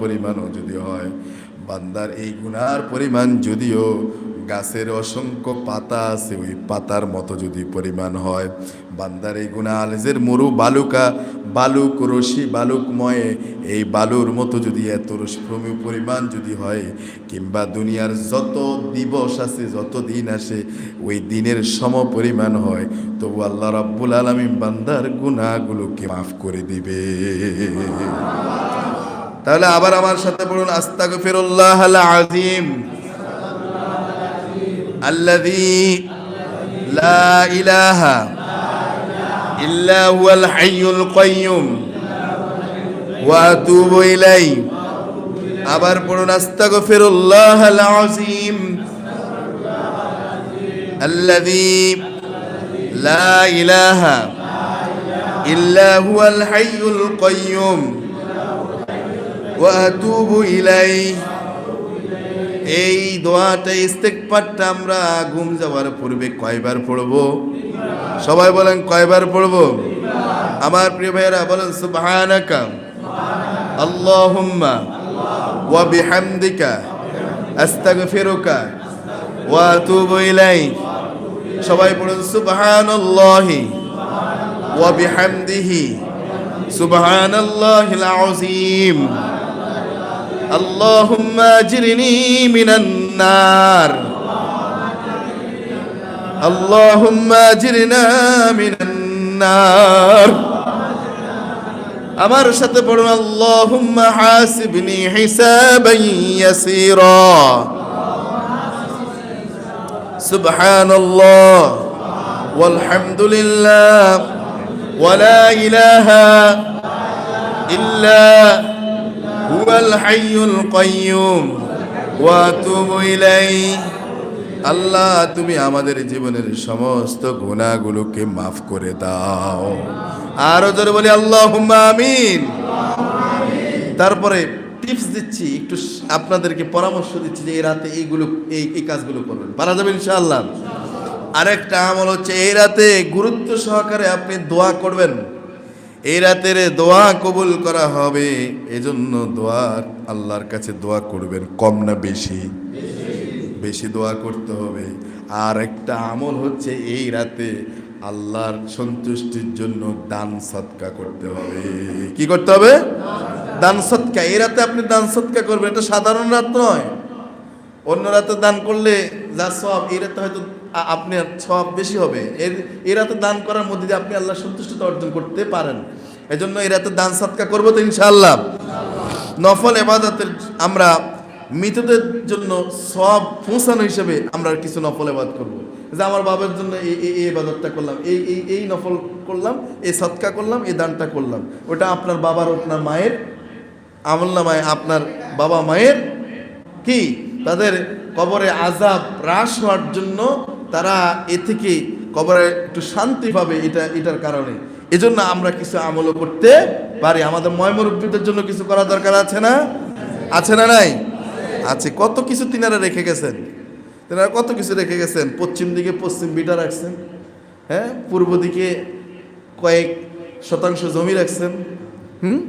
পরিমাণও যদি হয়, বান্দার এই গুনার পরিমাণ যদিও গাছের অসংখ্য পাতা আছে, ওই পাতার মতো যদি পরিমাণ হয়, বান্দার এই গুণা আলেজের মরু বালুকা, বালুক রশি বালুকময়ে, এই বালুর মতো যদি এত রসভূমি পরিমাণ যদি হয়, কিংবা দুনিয়ার যত দিবস আছে, যত দিন আসে, ওই দিনের সম পরিমাণ হয়, তবু আল্লাহ রাব্বুল আলমী বান্দার গুণাগুলোকে মাফ করে দিবে। তাহলে আবার আমার সাথে বলুন আস্তাগফিরুল্লাহ আল আজিম الذي لا إله إلا هو الحي القيوم وأتوب إليه আবার পড়ুন আস্তাগফিরুল্লাহ আল আজিম الذي لا إله إلا هو الحي القيوم ওয়াতুবু ইলাই এই দোয়াটা ইস্তেকপাটটা আমরা ঘুম যাওয়ার পূর্বে কয়বার পড়ব? সবাই বলেন, কয়বার পড়ব? আমার প্রিয় ভাইয়েরা, বলেন, সুবহানাকা। আল্লাহুম্মা ওয়া বিহামদিকা। আস্তাগফিরুকা ওয়া আতুবু ইলাই সবাই পড়ুন সুবহানাল্লাহি ওয়া বিহামদিহি। সুবহানাল্লাহিল আযীম। اللهم اجرني من النار اللهم اجرنا من النار আমার সাথে পড়ুন আল্লাহুম্মা হাসিবনি হিসাবান ইয়াসীরা সুবহানাল্লাহ والحمد لله ولا إله হুয়াল হাইয়ুল কাইয়ুম। ওয়া তুবু ইলাইহি। আল্লাহ, তুমি আমাদের জীবনের সমস্ত গুণাগুলোকে মাফ করে দাও। আরও ধরে বলি আল্লাহ আমিন। তারপরে টিপস দিচ্ছি, একটু আপনাদেরকে পরামর্শ দিচ্ছি যে এই রাতে এইগুলো, এই এই কাজগুলো করবেন। পারা যাবে ইনশাআল্লাহ। আরেকটা আমল হচ্ছে, এই রাতে গুরুত্ব সহকারে আপনি দোয়া করবেন। এই রাতের দোয়া কবুল করা হবে। এজন্য দোয়ার আল্লাহর কাছে দোয়া করবেন, কম না বেশি? বেশি দোয়া করতে হবে। আর একটা আমল হচ্ছে এই রাতে আল্লাহর সন্তুষ্টির জন্য দান সৎকা করতে হবে। কি করতে হবে? দান সৎকা। এই রাতে আপনি দান সৎকা করবেন। এটা সাধারণ রাত নয়। অন্য রাতে দান করলে যা সব, এই রাতে হয়তো আপনার সব বেশি হবে। এর এই রাতে দান করার মধ্যে দিয়ে আপনি আল্লাহ সন্তুষ্টতা অর্জন করতে পারেন। এই জন্য এই রাতে দান সৎকা করব তো ইনশাআল্লাহ। নফল এবাদতের আমরা মৃতদের জন্য সব পৌঁছানো হিসেবে আমরা কিছু নফল এবাদ করব। যে আমার বাবার জন্য এই এই এবাদতটা করলাম, এই এই এই নফল করলাম, এই সৎকা করলাম, এই দানটা করলাম। ওটা আপনার বাবার আপনার মায়ের, আমল নামায় আপনার বাবা মায়ের কি? তাদের কবরে আজাব হ্রাস হওয়ার জন্য তারা এ থেকে কবরে একটু শান্তি পাবে এটা, এটার কারণে। এজন্য আমরা কিছু আমলও করতে পারি। আমাদের ময়মরব্বীদের জন্য কিছু করা দরকার আছে না? আছে না নাই? আছে। কত কিছু তিনারা রেখে গেছেন। তিনারা কত কিছু রেখে গেছেন? পশ্চিম দিকে পশ্চিম বিটা রাখছেন। হ্যাঁ? পূর্ব দিকে কয়েক শতাংশ জমি রাখছেন। হুম?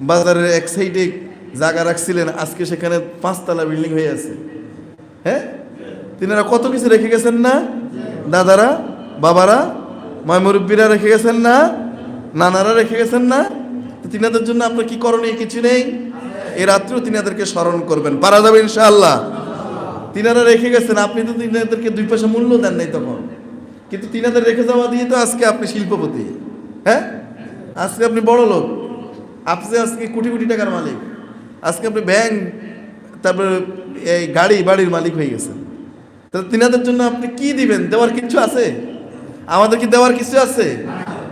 বাজারের এক সাইডে জায়গা রাখছিলেন। আজকে সেখানে পাঁচতলা বিল্ডিং হয়ে আছে। হ্যাঁ? তিনারা কত কিছু রেখে গেছেন না? দাদারা, বাবারা ময়মুরব্বীরা রেখে গেছেন না? নানারা রেখে গেছেন না? তিনাদের জন্য আপনার কি করণীয়? কিছু নেই? এই রাত্রেও তিনাদেরকে স্মরণ করবেন। পারা যাবে ইনশাআল্লাহ। তিনারা রেখে গেছেন। আপনি তো তিনাদেরকে দুই পয়সা মূল্য দেন নাই তখন। কিন্তু তিনাদের রেখে যাওয়া দিয়ে তো আজকে আপনি শিল্পপতি। হ্যাঁ? আজকে আপনি বড় লোক। আপনি আজকে কোটি কোটি টাকার মালিক। আজকে আপনি ব্যাংক, তারপরে এই গাড়ি, বাড়ির মালিক হয়ে গেছেন। তাহলে তিনাদের জন্য আপনি কি দিবেন? দেওয়ার কিছু আছে? আমাদের কি দেওয়ার কিছু আছে?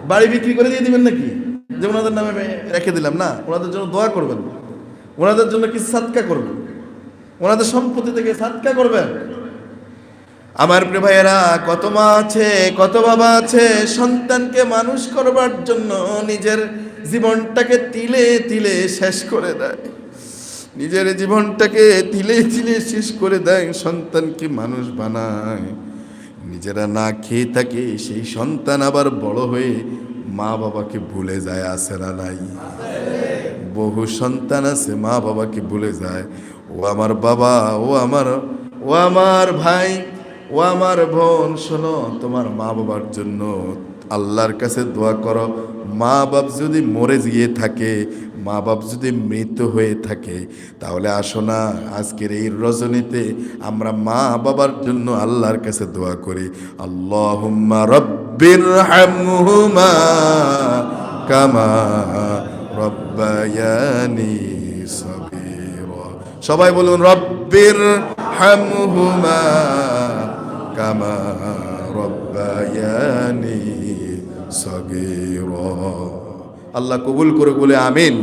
বাড়ি বিক্রি করে দিয়ে দিবেন নাকি? যে ওনাদের নামে রেখে দিলাম, না। ওনাদের জন্য দোয়া করবেন। ওনাদের জন্য কি সাতকা করবেন? ওনাদের সম্পত্তি থেকে সাতকা করবেন? আমার প্রিয় ভাইয়েরা, কত মা আছে, কত বাবা আছে, সন্তানকে মানুষ করবার জন্য নিজের জীবনটাকে তিলে তিলে শেষ করে দেয়। নিজের জীবনটাকে তিলে তিলে শেষ করে দেয়, সন্তানকে মানুষ বানায়। নিজেরা না খেয়ে থাকে, সেই সন্তান আবার বড় হয়ে মা বাবাকে ভুলে যায় আসে না নাই? বহু সন্তান আছে মা বাবাকে ভুলে যায়। ও আমার বাবা, ও আমার ও আমার ভাই, ও আমার বোন, শোনো, তোমার মা বাবার জন্য আল্লাহর কাছে দোয়া করো। মা বাপ যদি মরে গিয়ে থাকে মা বাপ যদি মৃত হয়ে থাকে, তাহলে আসো না, আজকের এই রজনীতে আমরা মা বাবার জন্য আল্লাহর কাছে দোয়া করি। আল্লাহুম্মা রব্বির হামহুমা কামা রব্বায়ানি সগীরা। সবাই বলুন, রব্বির হামহুমা কামা রব্বায়ানি সগীরা। আল্লাহ কবুল করে বলে আমিন।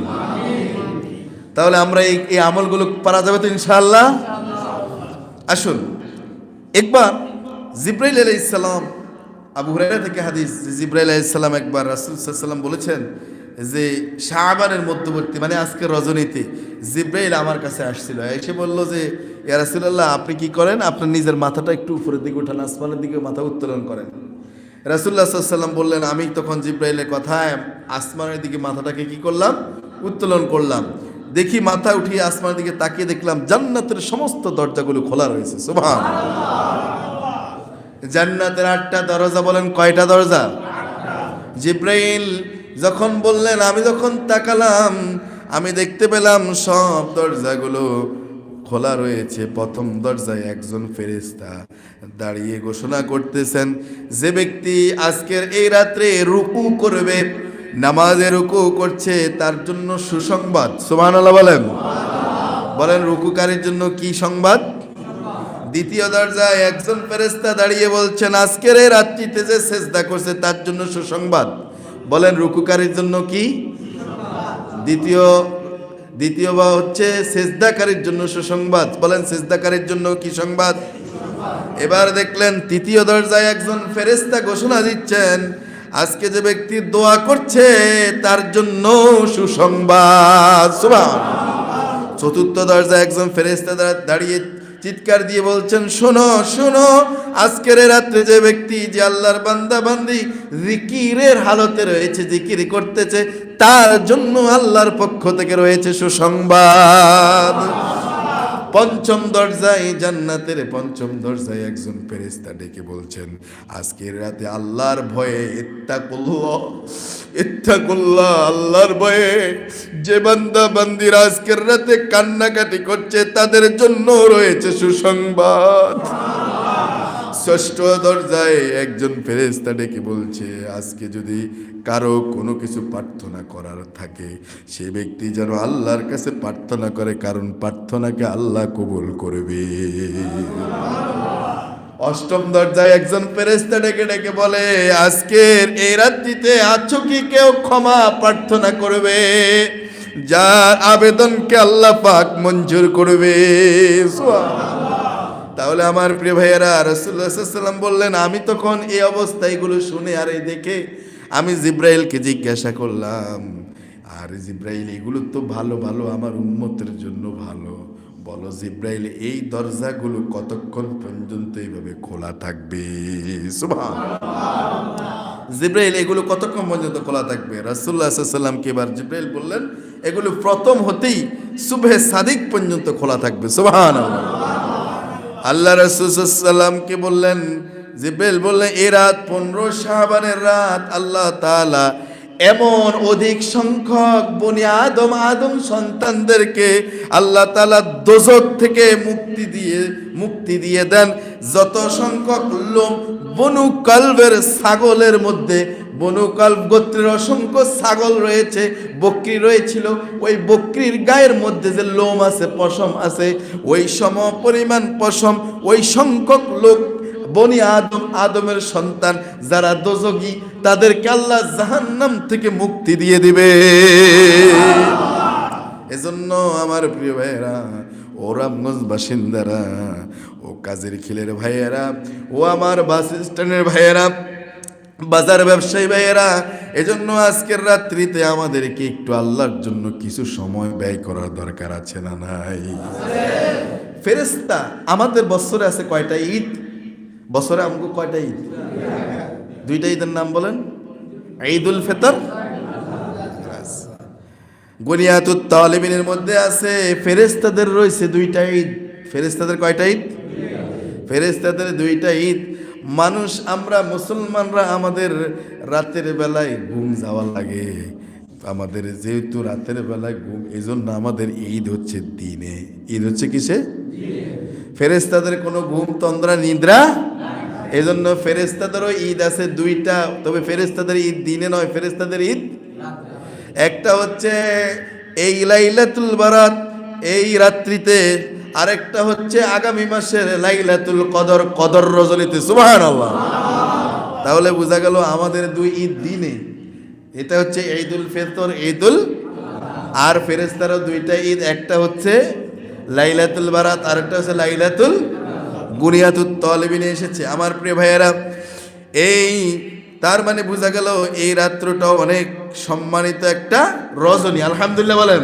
তাহলে আমরা এই আমলগুলো পারা যাবে তো ইনশাআল্লাহ? আসুন। একবার জিব্রাইল আলাইহিস সালাম, আবু হুরায়রা থেকে হাদিস জিব্রাইল আলাইহিস সালাম একবার রাসূল সাল্লাল্লাহু আলাইহি বলেছেন যে শাহবানের মধ্যবর্তী মানে আজকে রজনীতে জিব্রাইল আমার কাছে আসছিল। এসে বলল যে, ইয়া রাসূলুল্লাহ, আপনি কি করেন? আপনার নিজের মাথাটা একটু উপরের দিকে উঠান, আসমানের দিকে মাথা উত্তোলন করেন। রাসুল্লাহ সাল্লাম বললেন, আমি তখন জিব্রাইলের কথায় আসমানের দিকে মাথাটাকে কি করলাম? উত্তোলন করলাম। দেখি মাথা উঠিয়ে আসমানের দিকে তাকিয়ে দেখলাম জান্নাতের সমস্ত দরজাগুলো খোলা রয়েছে। সুবহান জান্নাতের আটটা দরজা বলেন কয়টা দরজা? জিব্রাইল যখন বললেন, আমি যখন তাকালাম, আমি দেখতে পেলাম সব দরজাগুলো খোলা রয়েছে। প্রথম দরজায় একজন ফেরেস্তা দাঁড়িয়ে ঘোষণা করতেছেন, যে ব্যক্তি আজকের এই রাত্রে রুকু করবে, নামাজে রুকু করছে, তার জন্য সুসংবাদ। সুবহানাল্লাহ বলেন। বলেন, রুকুকারীর জন্য কি সংবাদ? দ্বিতীয় দরজায় একজন ফেরেস্তা দাঁড়িয়ে বলছেন, আজকের এই রাত্রিতে যে সেজদা করছে, তার জন্য সুসংবাদ। বলেন, রুকুকারীর জন্য কি? দ্বিতীয় দ্বিতীয় বা হচ্ছে সেজদাকারীর জন্য সুসংবাদ। বলেন, সেজদাকারীর জন্য কি সংবাদ? এবার দেখলেন তৃতীয় দরজায় একজন ফেরেস্তা ঘোষণা দিচ্ছেন, আজকে যে ব্যক্তি দোয়া করছে তার জন্য সুসংবাদ। চতুর্থ দরজায় একজন ফেরেস্তা দাঁড়িয়ে চিৎকার দিয়ে বলছেন, শোনো শোনো, আজকের রাত্রে যে ব্যক্তি, যে আল্লাহর বান্দা বান্দি জিকিরের হালতে রয়েছে, জিকির করতেছে, তার জন্য আল্লাহর পক্ষ থেকে রয়েছে সুসংবাদ। পঞ্চম দরজায়, জান্নাতের পঞ্চম দরজায় একজন ফেরেস্তা ডেকে বলছেন, আজকের রাতে আল্লাহর ভয়ে ইত্তা কুল্লাহ ইত্তা কুল্লাহ আল্লাহর ভয়ে যে বান্দা বান্দির আজকের রাতে কান্নাকাটি করছে, তাদের জন্য রয়েছে সুসংবাদ। ষষ্ঠ দরজায় একজন ফেরেস্তা ডেকে বলছে, আজকে যদি কারও কোনো কিছু প্রার্থনা করার থাকে, সে ব্যক্তি যেন আল্লাহর কাছে প্রার্থনা করে, কারণ প্রার্থনাকে আল্লাহ কবুল করবে। অষ্টম দরজায় একজন ফেরেস্তা ডেকে ডেকে বলে, আজকের এই রাত্রিতে আছো কি কেউ? ক্ষমা প্রার্থনা করবে। যার আবেদনকে আল্লাহ পাক মঞ্জুর করবে। সুবহানাল্লাহ। তাহলে আমার প্রিয় ভাইয়েরা রসুল্লাহাম বললেন, আমি তখন এই অবস্থা এগুলো শুনে আর এই দেখে আমি জিব্রাইলকে জিজ্ঞাসা করলাম, আর জিব্রাইল, এগুলো তো ভালো ভালো, আমার উন্মতের জন্য ভালো। বলো জিব্রাইল, এই দরজাগুলো কতক্ষণ পর্যন্ত এইভাবে খোলা থাকবে? জিব্রাইল, এগুলো কতক্ষণ পর্যন্ত খোলা থাকবে? রাসুল্লাহ এবার জিব্রাইল বললেন, এগুলো প্রথম হতেই সুবহে সাদিক পর্যন্ত খোলা থাকবে। সুবহান আল্লাহ রসুলামকে বললেন জিব্রাইল বললেন এ রাত পনেরো শাহবানের রাত আল্লাহ তাআলা এমন অধিক সংখ্যক বনি আদম আদম সন্তানদেরকে আল্লাহ তাআলা দোজক থেকে মুক্তি দিয়ে মুক্তি দিয়ে দেন। যত সংখ্যক লোম বনু কালবের ছাগলের মধ্যে, বনু কালব গোত্রের অসংখ্য ছাগল রয়েছে, বকরি রয়েছিল, ওই বকরির গায়ের মধ্যে যে লোম আছে, পশম আছে, ওই সম পরিমাণ পশম, ওই সংখ্যক লোক বনি আদম, আদমের সন্তান যারা দোজগী, তাদেরকে আল্লাহ জাহান্নাম থেকে মুক্তি দিয়ে দিবে। এজন্য আমার প্রিয় ভাইয়েরা, ও রামগঞ্জ বাসিন্দারা, ও কাজের খিলের ভাইয়েরা, ও আমার বাস স্ট্যান্ডের ভাইয়েরা, বাজার ব্যবসায়ী ভাইয়েরা, এজন্য আজকের রাত্রিতে আমাদেরকে একটু আল্লাহর জন্য কিছু সময় ব্যয় করার দরকার আছে না নাই? ফেরেস্তা আমাদের বছরে আছে কয়টা ঈদ? বছরে আমাকে কয়টা ঈদ? দুইটা ঈদের নাম বলেন ঈদ উল ফিতর। গনিয়াতুত তালিবিনের মধ্যে আছে ফেরেস্তাদের রয়েছে দুইটা ঈদ। ফেরেস্তাদের কয়টা ঈদ? ফেরেস্তাদের দুইটা ঈদ। মানুষ, আমরা মুসলমানরা আমাদের রাতের বেলায় ঘুম যাওয়া লাগে। আমাদের যেহেতু রাতের বেলায় ঘুম এই জন্য আমাদের ঈদ হচ্ছে দিনে। ঈদ হচ্ছে কিসে? ফেরেস্তাদের কোনো ঘুম তন্দ্রা নিদ্রা? এই জন্য ফেরেস্তাদেরও ঈদ আছে দুইটা তবে ফেরেস্তাদের ঈদ দিনে নয় ফেরেস্তাদের ঈদ একটা হচ্ছে এই লাইলাতুল বারাত এই রাত্রিতে আরেকটা হচ্ছে আগামী মাসের লাইলাতুল কদর কদর রজনীতে। সুবহানাল্লাহ। তাহলে বোঝা গেল আমাদের দুই ঈদ দিনে। এটা হচ্ছে ঈদুল ফিতর, ঈদুল আর ফেরেস্তারও দুইটা ঈদ, একটা হচ্ছে লাইলাতুল বারাত, আরেকটা হচ্ছে লাইলাতুল গুনিয়াতুত তলিবিনে এসেছে। আমার প্রিয় ভাইয়েরা, এই তার মানে বোঝা গেল এই রাত্রটা অনেক সম্মানিত একটা রজনী। আলহামদুলিল্লাহ বলেন।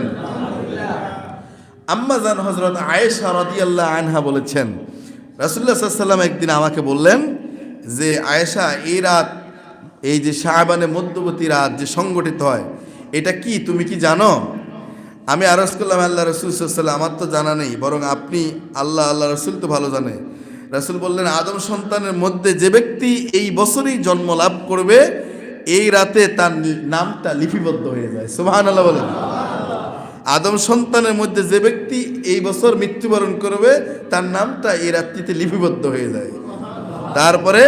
আম্মাজান হজরত আয়েশা রাদিয়াল্লাহু আনহা বলেছেন, রাসূলুল্লাহ সাল্লাম একদিন আমাকে বললেন যে, আয়েশা, এই রাত এই যে শাহবানে মধ্যবর্তী রাত যে সংগঠিত হয়, এটা কি তুমি কি জানো? আমি আরজ করলাম, আল্লাহ রসুল সাল্লাম আমার তো জানা নেই, বরং আপনি আল্লাহ আল্লাহ রসুল তো ভালো জানে। রাসূল বললেন, আদম সন্তানের মধ্যে যে ব্যক্তি এই বছরই জন্ম লাভ করবে, এই রাতে তার নামটা লিপিবদ্ধ হয়ে যায়। সুবহানাল্লাহ আল্লাহ বলেন। আদম সন্তানের মধ্যে যে ব্যক্তি এই বছর মৃত্যুবরণ করবে, তার নামটা এই রাত্রিতে লিপিবদ্ধ হয়ে যায়। তারপরে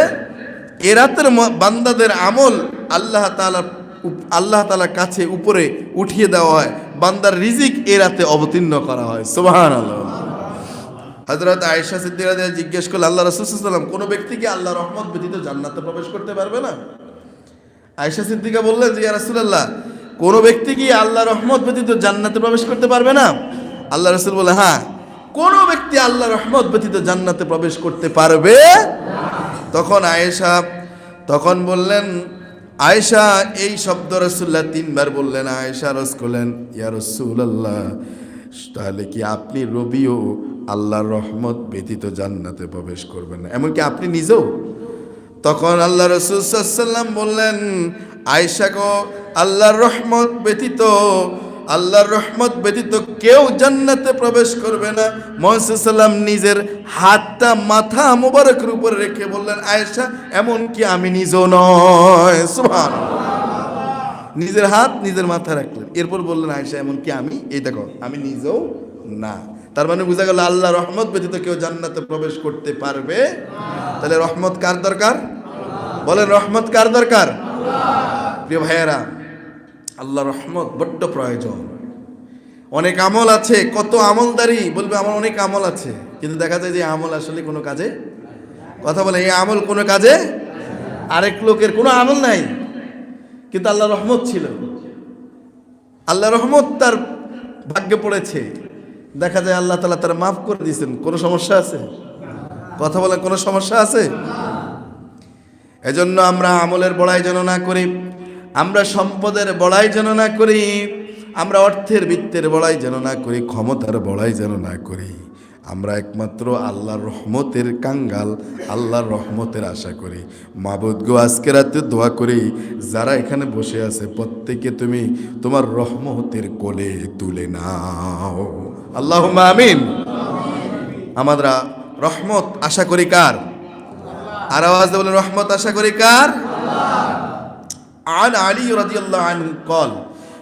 এ রাতের ম- বান্দাদের আমল আল্লাহ তালা আল্লাহ তালার কাছে উপরে উঠিয়ে দেওয়া হয়। বান্দার রিজিক এ রাতে অবতীর্ণ করা হয়। সুবাহান আল্লাহ হজরত আয়েশা সিদ্দিকা জিজ্ঞেস করলে, আল্লাহ রসুলাম কোনো ব্যক্তি কি আল্লাহ রহমত ব্যতীত জান্নাতে প্রবেশ করতে পারবে না? আয়েশা সিদ্দিকা বললেন যে রাসুলাল্লাহ, কোনো ব্যক্তি কি আল্লাহ রহমত ব্যতীত জান্নাতে প্রবেশ করতে পারবে না? আল্লাহ রসুল বলে হ্যাঁ। কোনো ব্যক্তি আল্লাহ রহমত ব্যতীত জান্নাতে প্রবেশ করতে পারবে? তখন আয়েশা, তখন বললেন, আয়েশা, এই শব্দ রসুল্লাহ তিনবার বললেন, আয়েশা রস করলেন ইয়া রসুল আল্লাহ তাহলে কি আপনি রবিও আল্লাহর রহমত ব্যতীত জান্নাতে প্রবেশ করবেন না? এমনকি আপনি নিজেও। তখন আল্লাহ রসুল বললেন আয়সা গো, আল্লাহর রহমত ব্যতীত আল্লাহর রহমত ব্যতীত কেউ জান্নাতে প্রবেশ করবে না। মহাসাল্লাম নিজের হাতটা, মাথা মোবারকের উপরে রেখে বললেন, আয়েশা, এমন কি আমি নিজেও নয়? সুবহান নিজের হাত, নিজের মাথা রাখলেন। এরপর বললেন, আয়েশা, এমন কি আমি? এই দেখো, আমি নিজেও না। তার মানে বোঝা গেল আল্লাহ রহমত ব্যতীত কেউ জান্নাতে প্রবেশ করতে পারবে তাহলে রহমত কার দরকার? বলেন, রহমত কার দরকার? প্রিয় ভাইয়েরা আল্লাহ রহমত, বড্ড প্রয়োজন। অনেক আমল আছে, কত আমলদারি, বলবে আমার অনেক আমল আছে, কিন্তু দেখা যায় যে আমল আসলে কোনো কাজে কথা বলে, এই আমল কোনো কাজে আরেক লোকের কোনো আমল নাই। কিন্তু আল্লাহ রহমত ছিল। আল্লাহ রহমত তার ভাগ্যে পড়েছে। দেখা যায় আল্লাহ তালা তারা মাফ করে দিয়েছেন। কোনো সমস্যা আছে? কথা বলে কোনো সমস্যা আছে? এজন্য আমরা আমলের বড়াই যেন না করি। আমরা সম্পদের বড়াই যেন না করি, আমরা অর্থের বৃত্তের বড়াই যেন না করি, ক্ষমতার বড়াই যেন না করি, আমরা একমাত্র আল্লাহর রহমতের কাঙ্গাল, আল্লাহর রহমতের আশা করি। মাবুদ গো, আজকে রাতে দোয়া করি, যারা এখানে বসে আছে, প্রত্যেকে তুমি তোমার রহমতের কোলে তুলে নাও। আল্লাহ আমিন। আমরা রহমত আশা করি কার? আর আওয়াজ বলেন, রহমত আশা করি কার? আন আলী রাজিউল্লাহ আন কল,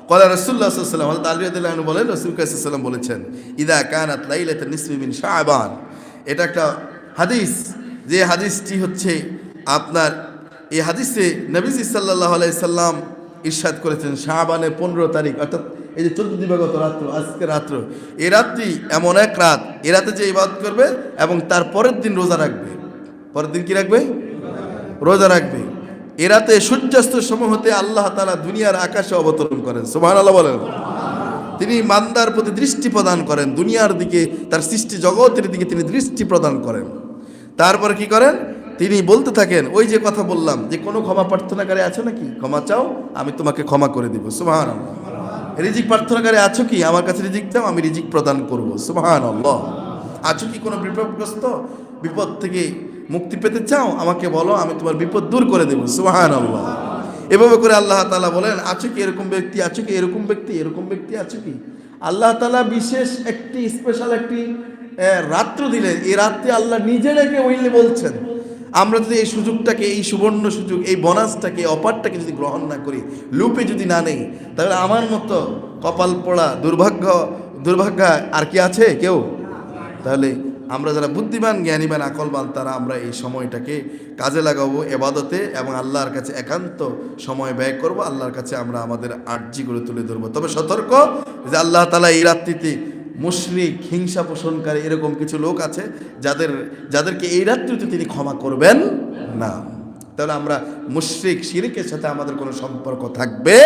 কলা রসুল্লাহ সাল্লাম অর্থাৎ আলী রাদিল্লাহ বলেন, রসুল কাইসাল্লাম বলেছেন, ইদা কানাত লাইলাত নিসমি বিন শাহবান এটা একটা হাদিস, যে হাদিসটি হচ্ছে আপনার, এই হাদিসে নবীজ ইসাল্লাহ আলাইসাল্লাম ইরশাদ করেছেন শাহবানের পনেরো তারিখ, অর্থাৎ এই যে চোদ্দ দিবাগত রাত্র, আজকে রাত্র, এ রাত্রি এমন এক রাত, এ রাতে যে ইবাদ করবে এবং তার পরের দিন রোজা রাখবে। পরের দিন কি রাখবে? রোজা রাখবে। এ সূর্যাস্ত সময় হতে আল্লাহ তালা দুনিয়ার আকাশে অবতরণ করেন। সোমান আল্লাহ বলেন। তিনি মান্দার প্রতি দৃষ্টি প্রদান করেন। দুনিয়ার দিকে তার সৃষ্টি জগতের দিকে তিনি দৃষ্টি প্রদান করেন। তারপর কি করেন? তিনি বলতে থাকেন, ওই যে কথা বললাম, যে কোনো ক্ষমা প্রার্থনাকারী আছো নাকি? ক্ষমা চাও, আমি তোমাকে ক্ষমা করে দিব। সুবাহান রিজিক প্রার্থনাকারী আছো কি? আমার কাছে রিজিক চাও আমি রিজিক প্রদান করব। আল্লাহ আছো কি কোনো বিপদগ্রস্ত? বিপদ থেকে মুক্তি পেতে চাও, আমাকে বলো, আমি তোমার বিপদ দূর করে দেবো। সুবাহান আল্লাহ এভাবে করে আল্লাহ তালা বলেন, আছে কি এরকম ব্যক্তি? আছে কি এরকম ব্যক্তি? এরকম ব্যক্তি আছে কি? আল্লাহ তালা বিশেষ একটি স্পেশাল একটি রাত্র দিলেন। এই রাত্রে আল্লাহ নিজে রেখে উইলে বলছেন, আমরা যদি এই সুযোগটাকে, এই সুবর্ণ সুযোগ, এই বোনাসটাকে অপারটাকে যদি গ্রহণ না করি, লুপে যদি না নেই, তাহলে আমার মতো কপাল পড়া দুর্ভাগ্য দুর্ভাগ্য আর কি আছে? কেউ? তাহলে আমরা যারা বুদ্ধিমান, জ্ঞানীবান, আকলবান, তারা আমরা এই সময়টাকে কাজে লাগাবো এবাদতে এবং আল্লাহর কাছে একান্ত সময় ব্যয় করব, আল্লাহর কাছে আমরা আমাদের আর্জিগুলো তুলে ধরবো। তবে সতর্ক যে আল্লাহ তালা এই রাত্রিতে মুশরিক, হিংসা পোষণকারী এরকম কিছু লোক আছে, যাদের, যাদেরকে এই রাত্রিতে তিনি ক্ষমা করবেন না। তাহলে আমরা মুশরিক, শিরিকের সাথে আমাদের কোনো সম্পর্ক থাকবে?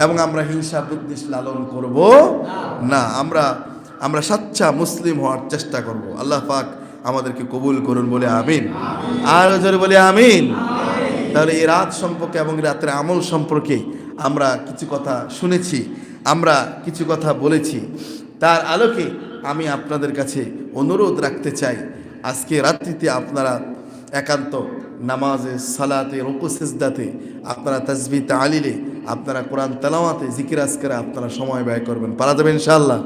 এবং আমরা হিংসা বিদ্বেষ লালন করব? না। আমরা আমরা সাচ্চা মুসলিম হওয়ার চেষ্টা করব। আল্লাহ পাক আমাদেরকে কবুল করুন বলে আমিন। আর জোরে বলে আমিন। তাহলে এই রাত সম্পর্কে এবং রাতের আমল সম্পর্কে আমরা কিছু কথা শুনেছি, আমরা কিছু কথা বলেছি। তার আলোকে আমি আপনাদের কাছে অনুরোধ রাখতে চাই, আজকে রাত্রিতে আপনারা একান্ত নামাজে, সালাতে, রুকু, সিজদাতে আপনারা তাজবি তালিলে আপনারা কোরআন তেলাওয়াতে জিকির আজকারে আপনারা সময় ব্যয় করবেন। পারা যাবে ইনশাআল্লাহ।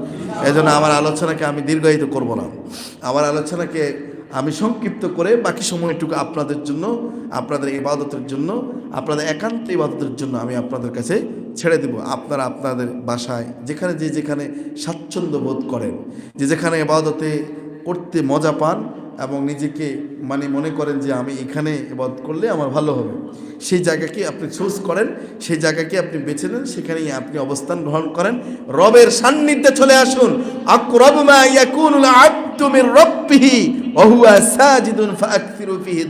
এই জন্য আমার আলোচনাকে আমি দীর্ঘায়িত করব না। আমার আলোচনাকে আমি সংক্ষিপ্ত করে বাকি সময়টুকু আপনাদের জন্য, আপনাদের ইবাদতের জন্য, আপনাদের একান্ত ইবাদতের জন্য আমি আপনাদের কাছে ছেড়ে দেব। আপনারা আপনাদের বাসায় যেখানে যে যেখানে স্বাচ্ছন্দ্য বোধ করেন, যে যেখানে ইবাদতে করতে মজা পান এবং নিজেকে মানে মনে করেন যে আমি এখানে এবাদ করলে আমার ভালো হবে। সেই জায়গাকে আপনি চুজ করেন, সেই জায়গাকে আপনি বেছে নেন, সেখানেই আপনি অবস্থান গ্রহণ করেন। রবের সান্নিধ্যে চলে আসুন। আকরাবু মা ইয়াকুনুল আবদু মির রাব্বিহি ওয়া হুয়া সাজিদুন ফাআকসিরু ফিহি